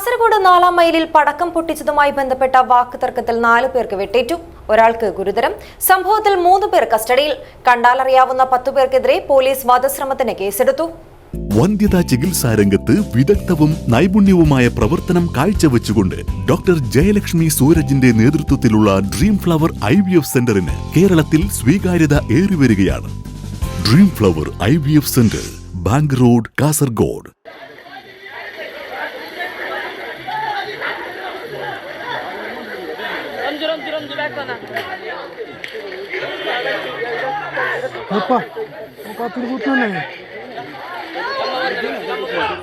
കാസർഗോഡ് നാലാം മൈലിൽ പടക്കം പൊട്ടിച്ചതുമായി ബന്ധപ്പെട്ട വാക്ക് തർക്കത്തിൽ നാലു പേർക്ക് വെട്ടേറ്റു. ഒരാൾക്ക് ഗുരുതരം. സംഭവത്തിൽ മൂന്ന് പേർ കസ്റ്റഡിയിൽ. കണ്ടാലറിയാവുന്ന പത്തു പേർക്കെതിരെ പോലീസ് വധശ്രമത്തിന് കേസെടുത്തു. വന്ധ്യതാ ചികിത്സാ രംഗത്ത് വിദഗ്ധവും നൈപുണ്യവുമായ പ്രവർത്തനം കാഴ്ചവെച്ചുകൊണ്ട് ഡോക്ടർ ജയലക്ഷ്മി സൂരജിന്റെ നേതൃത്വത്തിലുള്ള dream flower I V F സെന്ററിന് കേരളത്തിൽ സ്വീകാര്യത ഏറിവരികയാണ്. Dream flower I V F centre bank road Kasaragod. Ranju Ranju Ranju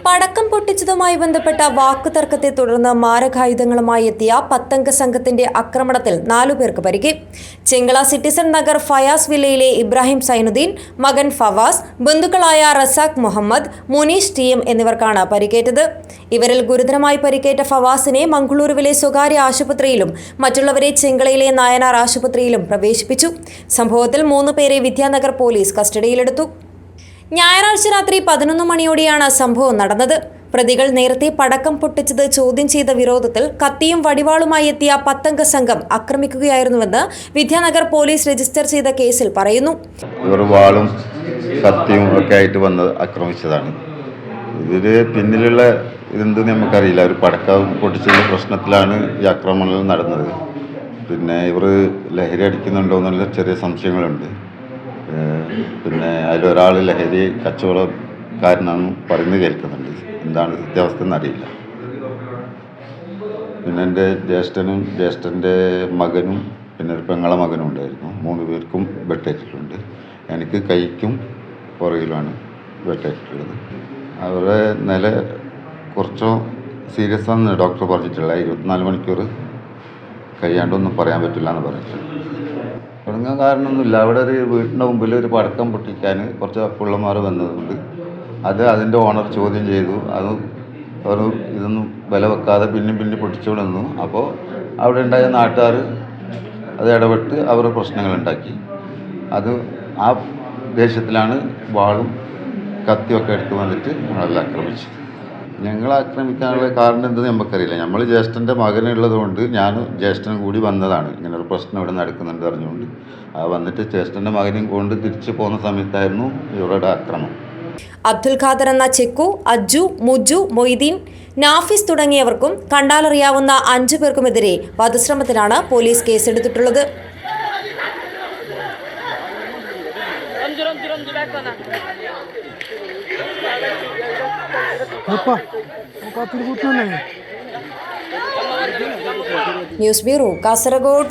പടക്കം പൊട്ടിച്ചതുമായി ബന്ധപ്പെട്ട വാക്കുതർക്കത്തെ തുടർന്ന് മാരകായുധങ്ങളുമായി എത്തിയ പത്തംഗ സംഘത്തിന്റെ ആക്രമണത്തിൽ നാലു പേർക്ക് പരിക്ക്. ചെങ്കള സിറ്റിസൺ നഗർ ഫയാസ് വില്ലയിലെ ഇബ്രാഹിം സൈനുദ്ദീൻ മകൻ ഫവാസ് ബന്ധുക്കളായ റസാഖ് മുഹമ്മദ് മുനീഷ് ടി എം എന്നിവർക്കാണ് പരിക്കേറ്റത്. ഇവരിൽ ഗുരുതരമായി പരിക്കേറ്റ ഫവാസിനെ മംഗളൂരുവിലെ സ്വകാര്യ ആശുപത്രിയിലും മറ്റുള്ളവരെ ചെങ്കളയിലെ നായനാർ ആശുപത്രിയിലും പ്രവേശിപ്പിച്ചു. സംഭവത്തിൽ മൂന്ന് പേരെ വിദ്യാനഗർ പോലീസ് കസ്റ്റഡിയിലെടുത്തു. ഞായറാഴ്ച രാത്രി പതിനൊന്ന് മണിയോടെയാണ് സംഭവം നടന്നത്. പ്രതികൾ നേരത്തെ പടക്കം പൊട്ടിച്ചത് ചോദ്യം ചെയ്ത വിരോധത്തിൽ കത്തിയും വടിവാളുമായി എത്തിയ പത്തംഗ സംഘം ആക്രമിക്കുകയായിരുന്നുവെന്ന് വിദ്യാനഗർ പോലീസ് രജിസ്റ്റർ ചെയ്ത കേസിൽ പറയുന്നു. വാളും കത്തിയും ഒക്കെ ആയിട്ട് വന്ന് ആക്രമിച്ചതാണ്. ഇതിന് പിന്നിലുള്ള ഇതെന്തെന്ന് നമുക്കറിയില്ല. ഒരു പടക്കം പൊട്ടിച്ചതിന്റെ പ്രശ്നത്തിലാണ് ഈ നടന്നത്. പിന്നെ ഇവർ ലഹരി അടിക്കുന്നുണ്ടോ എന്നുള്ള ചെറിയ സംശയങ്ങളുണ്ട്. പിന്നെ അതിലൊരാൾ ലഹരി കച്ചവടക്കാരനാണെന്ന് പറയുന്നത് കേൾക്കുന്നുണ്ട്. എന്താണ് സത്യാവസ്ഥ എന്നറിയില്ല പിന്നെ എന്റെ ജ്യേഷ്ഠനും ജ്യേഷ്ഠന്റെ മകനും പിന്നെ ഒരു പെങ്ങളെ മകനും ഉണ്ടായിരുന്നു. മൂന്ന് പേർക്കും വെട്ടേറ്റിട്ടുണ്ട് എനിക്ക് കൈക്കും പുറകിലുമാണ് വെട്ടേറ്റിട്ടുള്ളത് അവരുടെ നില കുറച്ചോ സീരിയസ് ആണെന്ന് ഡോക്ടർ പറഞ്ഞിട്ടുള്ള ഇരുപത്തിനാല് മണിക്കൂർ കഴിയാണ്ടൊന്നും പറയാൻ പറ്റില്ല എന്ന് പറഞ്ഞിട്ടുണ്ട്. തുടങ്ങാൻ കാരണമൊന്നുമില്ല. അവിടെ ഒരു വീട്ടിന്റെ മുമ്പിൽ ഒരു പടക്കം പൊട്ടിക്കാൻ കുറച്ച് പിള്ളമാർ വന്നതുകൊണ്ട് അത് അതിന്റെ ഓണർ ചോദ്യം ചെയ്തു. അത് ഒരു ഇതൊന്നും വില വെക്കാതെ പിന്നെ പിന്നെ പൊട്ടിച്ചുകൊണ്ട് നിന്നു അപ്പോൾ അവിടെ ഉണ്ടായ നാട്ടുകാർ അത് ഇടപെട്ട് അവർ പ്രശ്നങ്ങളുണ്ടാക്കി അത് ആ ദേശത്തിലാണ് വാളും കത്തിയൊക്കെ എടുത്തു വന്നിട്ട് നമ്മളെല്ലാം ആക്രമിച്ചു ഞങ്ങൾ ആക്രമിക്കാനുള്ള കാരണം എന്തെന്ന് നമുക്കറിയില്ല. നമ്മൾ ജ്യേഷ്ഠന്റെ മകനുള്ളത് കൊണ്ട് ഞാൻ ജ്യേഷ്ഠനും കൂടി വന്നതാണ്. ഇങ്ങനെ ഒരു പ്രശ്നം ഇവിടെ നടക്കുന്നുണ്ട് അറിഞ്ഞുകൊണ്ട് ആ വന്നിട്ട് ജ്യേഷ്ഠന്റെ മകനെയും കൊണ്ട് തിരിച്ചു പോകുന്ന സമയത്തായിരുന്നു ഇവരുടെ ആക്രമണം അബ്ദുൽ ഖാദർ എന്ന ചെക്കു അജ്ജു മുജു മൊയ്തീൻ നാഫിസ് തുടങ്ങിയവർക്കും കണ്ടാലറിയാവുന്ന അഞ്ചു പേർക്കുമെതിരെ വധശ്രമത്തിലാണ് police കേസെടുത്തിട്ടുള്ളത്. Ranjan news bureau Kasaragod